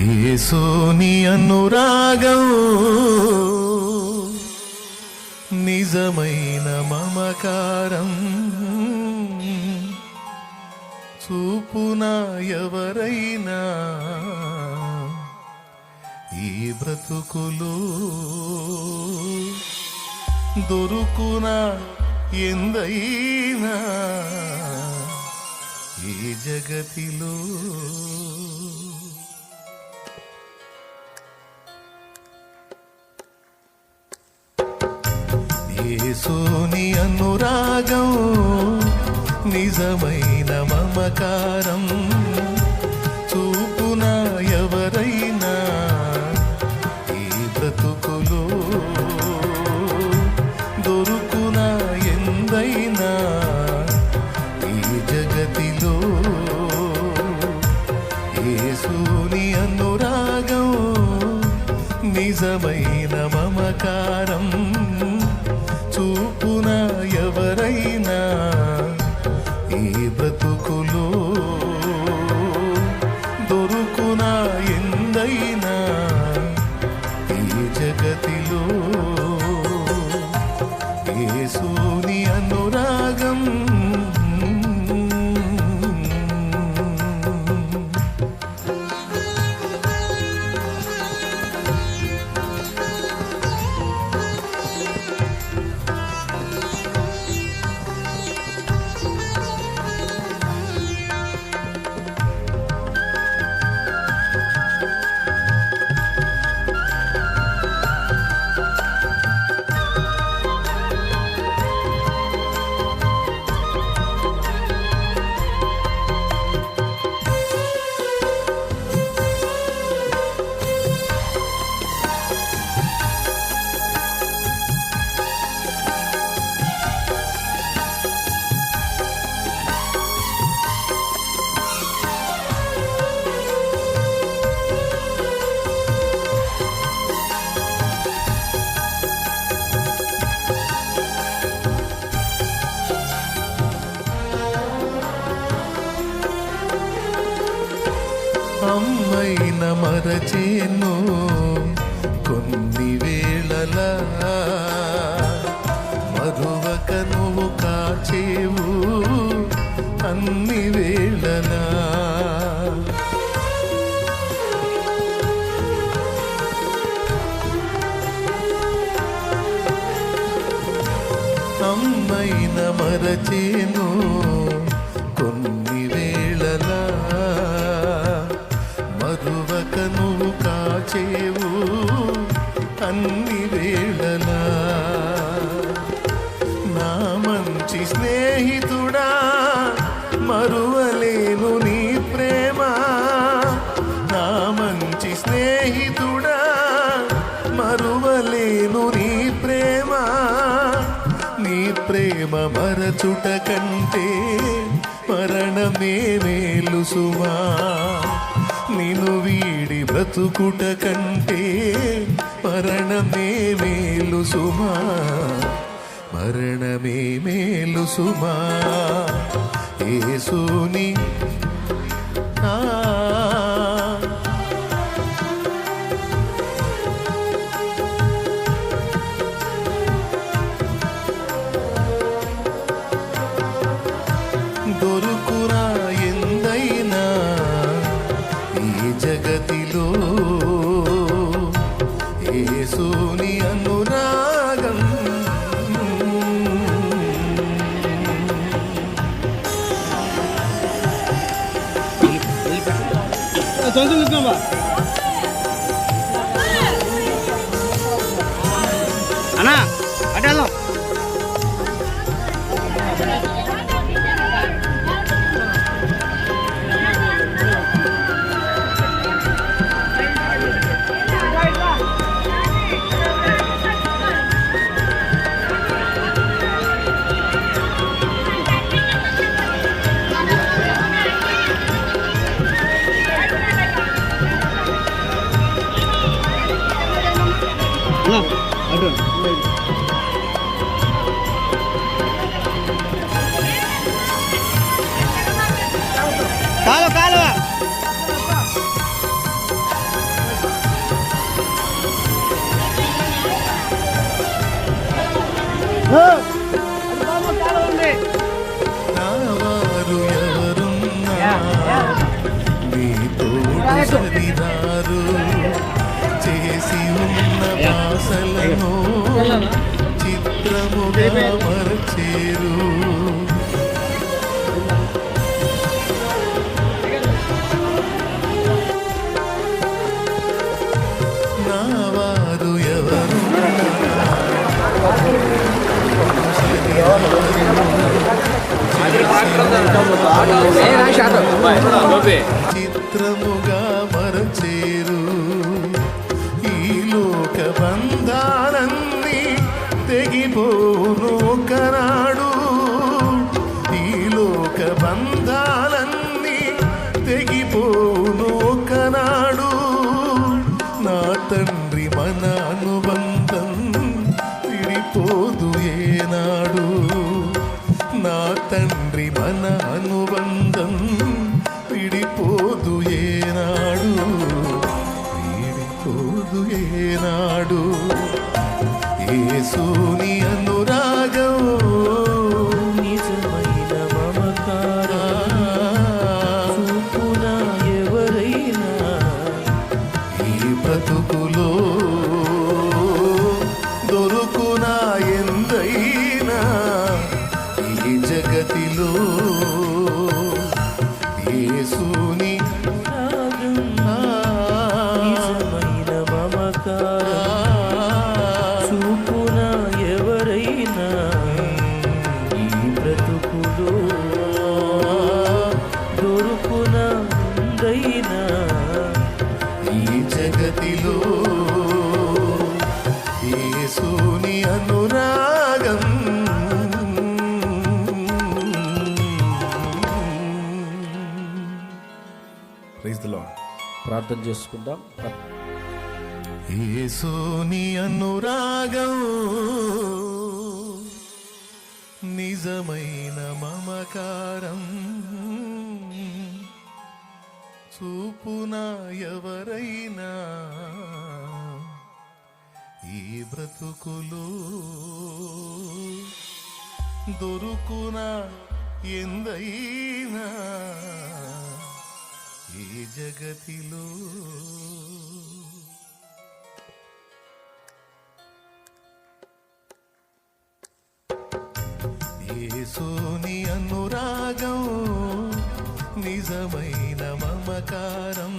ఏసోని అనురాగం నిజమైన మమకారం చూపున ఎవరైనా ఈ బ్రతుకులు దొరుకున ఎందైనా ఈ జగతిలో? యేసుని అనురాగం నిజమైన మమకారం చూపున ఎవరైనా ఈ బ్రతుకులో? దొరుకున ఎందైనా ఈ జగతిలో? యేసుని అనురాగం నిజమైన మమకారం చూపున ఎవరైనా ఈ బ్రతుకులో దొరుకున ఎందైనా ఈ జగతిలో ఏసు మరచేను కొన్ని వేళల. మరువక నువ్వు కాచేవు అన్ని వేళలా. అమ్మైన మరచేను కొన్ని కాచేవు అన్ని వేళలా. నా మంచి స్నేహితుడా మరువలేను నీ ప్రేమ. నా మంచి స్నేహితుడా మరువలేను నీ ప్రేమ. నీ ప్రేమ మరచుట కంటే మరణమే మేలు సుమా నిన్ను వీడి బ్రతుకుట కంటే మరణమే మేలు సుమా. మరణమే మేలు సుమా. ఏసుని అన్నా అటు ఉన్న భాషలను చిత్రముగా మరచేరు నా ఎవరు చిత్రముగా మరచేరు. లోక బంధాలన్నీ తెగిపోను ఒకనాడు. ఈ లోక బంధాలన్నీ తెగిపోను ఒకనాడు. నా తండ్రి మన అనుబంధం విడిపోదు ఏనాడు. నా తండ్రి మన అనుబంధం ఏనాడు ఏసుని అనురాగం అనురాగం. ప్రార్థన చేసుకుందాం. యేసుని అనురాగం నిజమైన మమకారం. చూపున ఎవరైనా బ్రతుకులు దొరుకున ఎందైనా ఈ జగతిలో? సోని అనురాగం నిజమైన మమకారం.